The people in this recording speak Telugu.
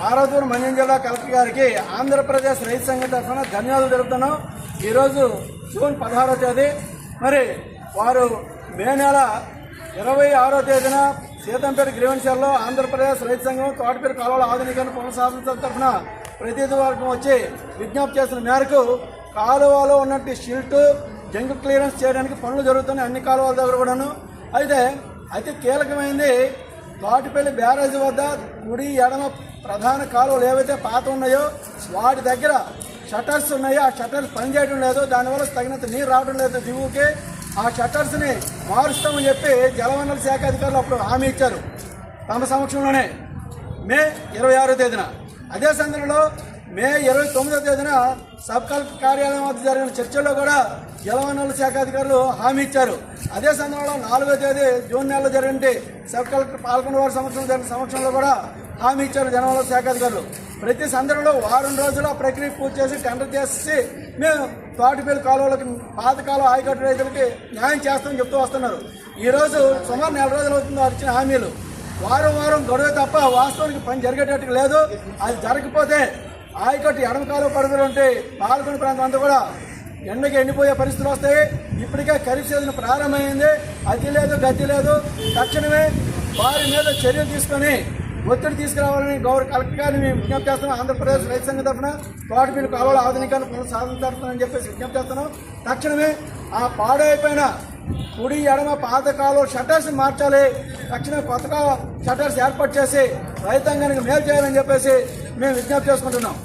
పార్వతీపురం మండ్యం జిల్లా కలెక్టర్ గారికి ఆంధ్రప్రదేశ్ రైతు సంఘం తరఫున ధన్యవాదాలు తెలుపుతున్నాం. ఈరోజు జూన్ పదహారో తేదీ. మరి వారు మే నెల ఇరవై ఆరో తేదీన సీతంపేట గ్రీవెన్షల్లో ఆంధ్రప్రదేశ్ రైతు సంఘం తోటపేట కాలువల ఆధునికరణ పునఃసాధించడం తరఫున ప్రతినిధి వర్గం వచ్చి విజ్ఞప్తి చేసిన మేరకు కాలువలో ఉన్నట్టు షిల్ట్ జంక్ క్లియరెన్స్ చేయడానికి పనులు జరుగుతున్నాయి అన్ని కాలువల దగ్గర కూడాను. అయితే అతి కీలకమైంది తాటిపల్లి బ్యారేజ్ వద్ద కుడి ఎడమ ప్రధాన కాలువలు ఏవైతే పాత ఉన్నాయో వాటి దగ్గర షట్టర్స్ ఉన్నాయో. ఆ షట్టర్స్ పనిచేయడం లేదు. దానివల్ల తగినంత నీరు రావడం లేదు దిగువకి. ఆ షట్టర్స్ని మారుస్తామని చెప్పి జలవనరుల శాఖ అధికారులు అప్పుడు హామీ ఇచ్చారు. తమ సమక్షంలోనే మే ఇరవై ఆరో తేదీన. అదే సందర్భంలో మే ఇరవై తొమ్మిదో తేదీన సబ్ కలెక్టర్ కార్యాలయం వద్ద జరిగిన చర్చల్లో కూడా జలవనరుల శాఖ అధికారులు హామీ ఇచ్చారు. అదే సందర్భంలో నాలుగో తేదీ జూన్ నెలలో జరిగిన సబ్ కలెక్టర్ పాల్గొన్న వారి సంవత్సరం జరిగిన సంవత్సరంలో కూడా హామీ ఇచ్చారు జలవనరుల శాఖ అధికారులు. ప్రతి సందర్భంలో వారం రోజులు ప్రక్రియ పూర్తి చేసి టెండర్ చేసి మేము తోటపల్లి కాలువలకి పాతకాలం ఆయకట్టు రైతులకి న్యాయం చేస్తామని చెప్తూ వస్తున్నారు. ఈరోజు సుమారు నెల రోజులు అవుతుంది వారు ఇచ్చిన హామీలు. వారం వారం గొడవ తప్ప వాస్తవానికి పని జరిగేటట్టు లేదు. అది జరగకపోతే ఆయకట్టు ఎడమ కాలువ ఉంటే పాల్గొని ప్రాంతం అంతా కూడా ఎండకి ఎండిపోయే పరిస్థితులు వస్తాయి. ఇప్పటికే ఖరీఫ్ సీజన్ ప్రారంభమైంది. అతి లేదు గతి లేదు. తక్షణమే వారి మీద చర్యలు తీసుకొని ఒత్తిడి తీసుకురావాలని గౌరవ కలెక్టర్ గారిని మేము విజ్ఞప్తి చేస్తున్నాం. ఆంధ్రప్రదేశ్ రైతు సంఘం తరఫున తోటపల్లి కాలువల ఆధునీకరణ పనులు సాధించాలని చెప్పేసి విజ్ఞప్తి చేస్తున్నాం. తక్షణమే ఆ పాడైపోయిన కుడి ఎడమ పాత కాలువ మార్చాలి. తక్షణమే కొత్త షట్టర్స్ ఏర్పాటు చేసి రైతాంగానికి మేలు చేయాలని చెప్పేసి మేము విజ్ఞప్తి చేసుకుంటున్నాం.